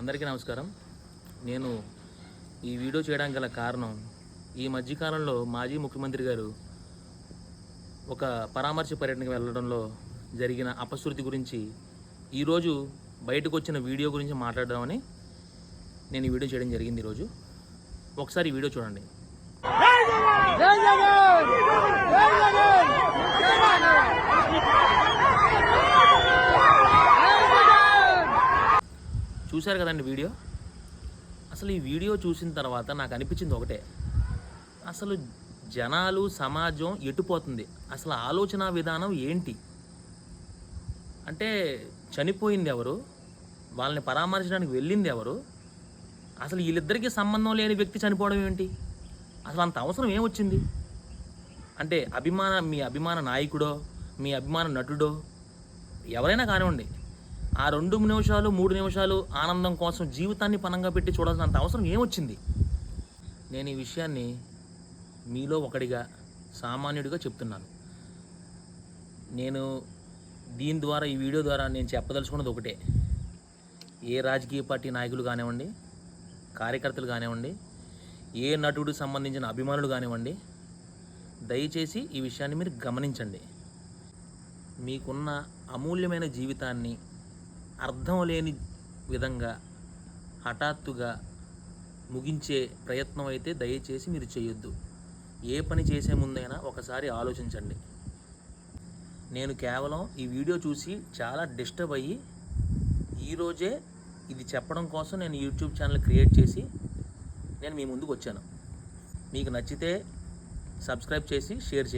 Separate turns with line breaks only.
అందరికీ నమస్కారం. నేను ఈ వీడియో చేయడానికి గల కారణం ఈ మధ్యకాలంలో మాజీ ముఖ్యమంత్రి గారు ఒక పరామర్శ పర్యటనకు వెళ్ళడంలో జరిగిన అపశృతి గురించి ఈరోజు బయటకు వచ్చిన వీడియో గురించి మాట్లాడదామని నేను ఈ వీడియో చేయడం జరిగింది ఈరోజు ఒకసారి ఈ వీడియో చూడండి. చూశారు కదండి వీడియో? అసలు ఈ వీడియో చూసిన తర్వాత నాకు అనిపించింది ఒకటే. అసలు జనాలు సమాజం ఎటుపోతుంది? అసలు ఆలోచన విధానం ఏంటి? అంటే చనిపోయింది ఎవరు? వాళ్ళని పరామర్శడానికి వెళ్ళింది ఎవరు? అసలు వీళ్ళిద్దరికీ సంబంధం లేని వ్యక్తి చనిపోవడం ఏంటి? అసలు అంత అవసరం ఏమొచ్చింది? అంటే అభిమాన మీ అభిమాన నాయకుడో మీ అభిమాన నటుడో ఎవరైనా కానివ్వండి ఆ రెండు నిమిషాలు మూడు నిమిషాలు ఆనందం కోసం జీవితాన్ని పనంగా పెట్టి చూడాల్సినంత అవసరం ఏమొచ్చింది? నేను ఈ విషయాన్ని మీలో ఒకడిగా సామాన్యుడిగా చెప్తున్నాను. నేను దీని ద్వారా ఈ వీడియో ద్వారా నేను చెప్పదలుచుకున్నది ఒకటే. ఏ రాజకీయ పార్టీ నాయకులు కానివ్వండి కార్యకర్తలు కానివ్వండి ఏ నటుడు సంబంధించిన అభిమానులు కానివ్వండి దయచేసి ఈ విషయాన్ని మీరు గమనించండి. మీకున్న అమూల్యమైన జీవితాన్ని అర్థం లేని విధంగా హఠాత్తుగా ముగించే ప్రయత్నం అయితే దయచేసి మీరు చేయొద్దు. ఏ పని చేసే ముందైనా ఒకసారి ఆలోచించండి. నేను కేవలం ఈ వీడియో చూసి చాలా డిస్టర్బ్ అయ్యి ఈరోజే ఇది చెప్పడం కోసం నేను యూట్యూబ్ ఛానల్ క్రియేట్ చేసి నేను మీ ముందుకు వచ్చాను. మీకు నచ్చితే సబ్స్క్రైబ్ చేసి షేర్ చేయండి.